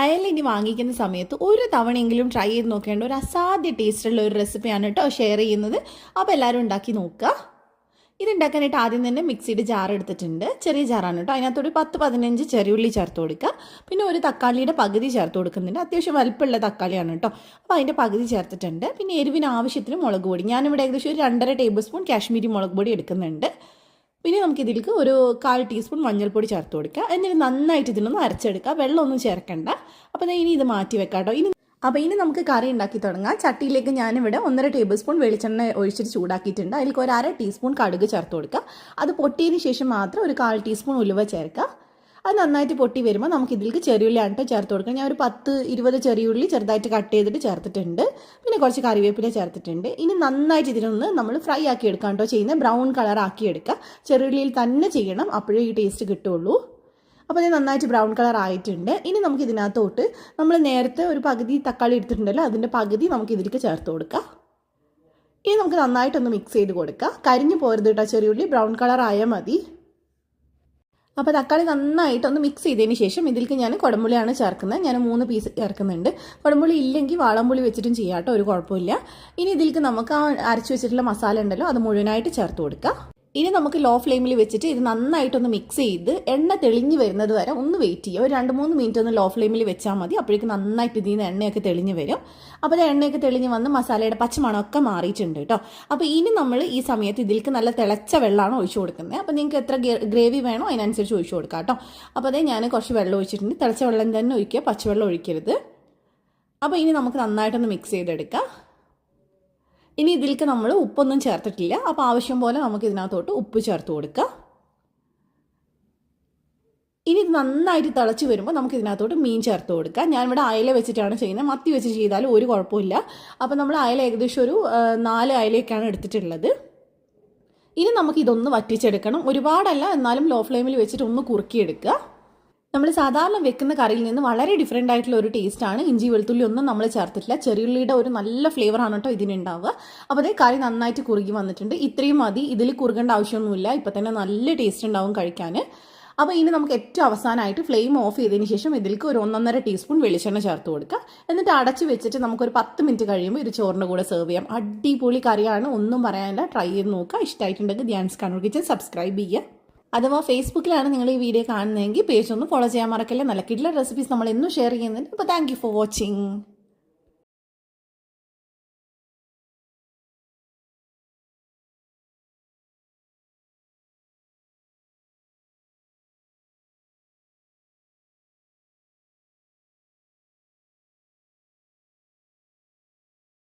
അയല ഇനി വാങ്ങിക്കുന്ന സമയത്ത് ഒരു തവണയെങ്കിലും ട്രൈ ചെയ്ത് നോക്കേണ്ട ഒരു അസാധ്യ ടേസ്റ്റുള്ള ഒരു റെസിപ്പിയാണ് കേട്ടോ ഷെയർ ചെയ്യുന്നത്. അപ്പോൾ എല്ലാവരും ഉണ്ടാക്കി നോക്കുക. ഇത് ഉണ്ടാക്കാനായിട്ട് ആദ്യം തന്നെ മിക്സിയുടെ ജാർ എടുത്തിട്ടുണ്ട്. ചെറിയ ജാറാണ് കേട്ടോ. അതിനകത്തൊരു പത്ത് പതിനഞ്ച് ചെറിയുള്ളി ചേർത്ത് കൊടുക്കുക. പിന്നെ ഒരു തക്കാളിയുടെ പകുതി ചേർത്ത് കൊടുക്കുന്നുണ്ട്. അത്യാവശ്യം വലുപ്പമുള്ള തക്കാളിയാണ് കേട്ടോ. അപ്പോൾ അതിന്റെ പകുതി ചേർത്തിട്ടുണ്ട്. പിന്നെ എരിവിന് ആവശ്യത്തിന് മുളക് പൊടി. ഞാനിവിടെ ഏകദേശം ഒരു രണ്ടര ടേബിൾ സ്പൂൺ കാശ്മീരി മുളക് പൊടി എടുക്കുന്നുണ്ട്. പിന്നെ നമുക്ക് ഇതിലേക്ക് ഒരു കാൽ ടീസ്പൂൺ മഞ്ഞൾപ്പൊടി ചേർത്ത് കൊടുക്കുക. എന്നിട്ട് നന്നായിട്ട് ഇതിനൊന്ന് അരച്ചെടുക്കുക. വെള്ളമൊന്നും ചേർക്കണ്ട. അപ്പോൾ ഇനി ഇത് മാറ്റി വെക്കാം കേട്ടോ. ഇനി അപ്പോൾ ഇനി നമുക്ക് കറി ഉണ്ടാക്കി തുടങ്ങാം. ചട്ടിയിലേക്ക് ഞാനിവിടെ ഒന്നര ടേബിൾ സ്പൂൺ വെളിച്ചെണ്ണ ഒഴിച്ചിട്ട് ചൂടാക്കിയിട്ടുണ്ട്. അതിലേക്ക് ഒരു അര ടീസ്പൂൺ കടുക് ചേർത്ത് കൊടുക്കുക. അത് പൊട്ടിയതിന് ശേഷം മാത്രം ഒരു കാൽ ടീസ്പൂൺ ഉലുവ ചേർക്കുക. അത് നന്നായിട്ട് പൊട്ടി വരുമ്പോൾ നമുക്ക് ഇതിലേക്ക് ചെറിയുള്ളിയാണ് കേട്ടോ ചേർത്ത് കൊടുക്കുക ഞാൻ ഒരു പത്ത് ഇരുപത് ചെറിയുള്ളി ചെറുതായിട്ട് കട്ട് ചെയ്തിട്ട് ചേർത്തിട്ടുണ്ട്. പിന്നെ കുറച്ച് കറിവേപ്പില ചേർത്തിട്ടുണ്ട്. ഇനി നന്നായിട്ട് ഇതിനൊന്ന് നമ്മൾ ഫ്രൈ ആക്കി എടുക്കാം കേട്ടോ. ബ്രൗൺ കളർ ആക്കി എടുക്കുക ചെറിയുള്ളിയിൽ തന്നെ ചെയ്യണം. അപ്പോഴേ ഈ ടേസ്റ്റ് കിട്ടുള്ളൂ. അപ്പോൾ അത് നന്നായിട്ട് ബ്രൗൺ കളർ ആയിട്ടുണ്ട്. ഇനി നമുക്ക് ഇതിനകത്തോട്ട് നമ്മൾ നേരത്തെ ഒരു പകുതി തക്കാളി എടുത്തിട്ടുണ്ടല്ലോ അതിന്റെ പകുതി നമുക്ക് ഇതിലേക്ക് ചേർത്ത് കൊടുക്കാം. ഇനി നമുക്ക് നന്നായിട്ടൊന്ന് മിക്സ് ചെയ്ത് കൊടുക്കാം. കരിഞ്ഞു പോരുത് കേട്ടോ ചെറിയുള്ളി. ബ്രൗൺ കളർ ആയാൽ മതി. അപ്പോൾ തക്കാളി നന്നായിട്ട് ഒന്ന് മിക്സ് ചെയ്തതിന് ശേഷം ഇതിലേക്ക് ഞാൻ കുടമ്പുളിയാണ് ചേർക്കുന്നത്. ഞാൻ മൂന്ന് പീസ് ചേർക്കുന്നുണ്ട്. കുടമ്പുളി ഇല്ലെങ്കിൽ വാളമ്പുളി വെച്ചിട്ടും ചെയ്യാം കേട്ടോ ഒരു കുഴപ്പമില്ല. ഇനി ഇതിലേക്ക് നമുക്ക് ആ അരച്ച് വെച്ചിട്ടുള്ള മസാല ഉണ്ടല്ലോ അത് മുഴുവനായിട്ട് ചേർത്ത് കൊടുക്കാം. ഇനി നമുക്ക് ലോ ഫ്ലെയിമിൽ വെച്ചിട്ട് ഇത് നന്നായിട്ടൊന്ന് മിക്സ് ചെയ്ത് എണ്ണ തെളിഞ്ഞ് വരുന്നത് വരെ ഒന്ന് വെയിറ്റ് ചെയ്യുക. ഒരു രണ്ട് മൂന്ന് മിനിറ്റ് ഒന്ന് ലോ ഫ്ലെയിമിൽ വെച്ചാൽ മതി. അപ്പോഴേക്കും നന്നായിട്ട് ഇതിൽ നിന്ന് എണ്ണയൊക്കെ തെളിഞ്ഞ് വരും. അപ്പോൾ എണ്ണയൊക്കെ തെളിഞ്ഞ് വന്ന് മസാലയുടെ പച്ചമണമൊക്കെ മാറിയിട്ടുണ്ട് കേട്ടോ അപ്പോൾ ഇനി നമ്മൾ ഈ സമയത്ത് ഇതിലേക്ക് നല്ല തിളച്ച വെള്ളമാണ് ഒഴിച്ചു കൊടുക്കുന്നത്. അപ്പോൾ നിങ്ങൾക്ക് എത്ര ഗ്രേവി വേണോ അതിനനുസരിച്ച് ഒഴിച്ചു കൊടുക്കാം കേട്ടോ അപ്പോൾ അതേ ഞാൻ കുറച്ച് വെള്ളം ഒഴിച്ചിട്ടുണ്ട്. തിളച്ച വെള്ളം തന്നെ ഒഴിക്കുക. പച്ചവെള്ളം ഒഴിക്കരുത്. അപ്പോൾ ഇനി നമുക്ക് നന്നായിട്ടൊന്ന് മിക്സ് ചെയ്തെടുക്കാം. ഇനി ഇതിലേക്ക് നമ്മൾ ഉപ്പൊന്നും ചേർത്തിട്ടില്ല. അപ്പോൾ ആവശ്യം പോലെ നമുക്ക് ഇതിനകത്തോട്ട് ഉപ്പ് ചേർത്ത് കൊടുക്കുക ഇനി ഇത് നന്നായിട്ട് തിളച്ച് വരുമ്പോൾ നമുക്ക് ഇതിനകത്തോട്ട് മീൻ ചേർത്ത് കൊടുക്കുക ഞാനിവിടെ അയല വെച്ചിട്ടാണ് ചെയ്യുന്നത്. മത്തി വെച്ച് ചെയ്താലും ഒരു കുഴപ്പമില്ല. അപ്പോൾ നമ്മൾ അയല ഏകദേശം ഒരു നാല് അയലയൊക്കെയാണ് എടുത്തിട്ടുള്ളത്. ഇനി നമുക്ക് ഇതൊന്ന് വറ്റിച്ചെടുക്കണം. ഒരുപാടല്ല എന്നാലും ലോ ഫ്ലെയിമിൽ വെച്ചിട്ട് ഒന്ന് കുറുക്കിയെടുക്കുക നമ്മൾ സാധാരണ വെക്കുന്ന കറിയിൽ നിന്ന് വളരെ ഡിഫറെന്റ് ആയിട്ടുള്ള ഒരു ടേസ്റ്റാണ് ഇഞ്ചി വെളുത്തുള്ളി ഒന്നും നമ്മൾ ചേർത്തിട്ടില്ല. ചെറിയുള്ളിയുടെ ഒരു നല്ല ഫ്ലേവറാണ് കേട്ടോ ഇതിനുണ്ടാവുക. അപ്പോൾ അതേ കറി നന്നായിട്ട് കുറുകി വന്നിട്ടുണ്ട്. ഇത്രയും മതി. ഇതിൽ കുറുകേണ്ട ആവശ്യമൊന്നുമില്ല. ഇപ്പം തന്നെ നല്ല ടേസ്റ്റ് ഉണ്ടാവും കഴിക്കാൻ അപ്പോൾ ഇനി നമുക്ക് ഏറ്റവും അവസാനമായിട്ട് ഫ്ലെയിം ഓഫ് ചെയ്തതിന് ശേഷം ഇതിലേക്ക് ഒരു ഒന്നൊന്നര ടീസ്പൂൺ വെളിച്ചെണ്ണ ചേർത്ത് കൊടുക്കുക. എന്നിട്ട് അടച്ച് വെച്ചിട്ട് നമുക്കൊരു പത്ത് മിനിറ്റ് കഴിയുമ്പോൾ ഇത് ചോറിന്റെ കൂടെ സെർവ് ചെയ്യാം. അടിപൊളി കറിയാണ്. ഒന്നും പറയാനില്ല. ട്രൈ ചെയ്ത് നോക്കുക. ഇഷ്ടമായിട്ടുണ്ടെങ്കിൽ ധ്യാൻസ് കണ്ണൂർ കിച്ചൻ സബ്സ്ക്രൈബ് ചെയ്യുക. അഥവാ ഫേസ്ബുക്കിലാണ് നിങ്ങൾ ഈ വീഡിയോ കാണുന്നതെങ്കിൽ പേജ് ഒന്ന് ഫോളോ ചെയ്യാൻ മറക്കല്ലേ? നല്ല കിട്ടുള്ള റെസിപ്പീസ് നമ്മൾ എന്നും ഷെയർ ചെയ്യുന്നുണ്ട്. അപ്പോൾ താങ്ക് ഫോർ വാച്ചിങ്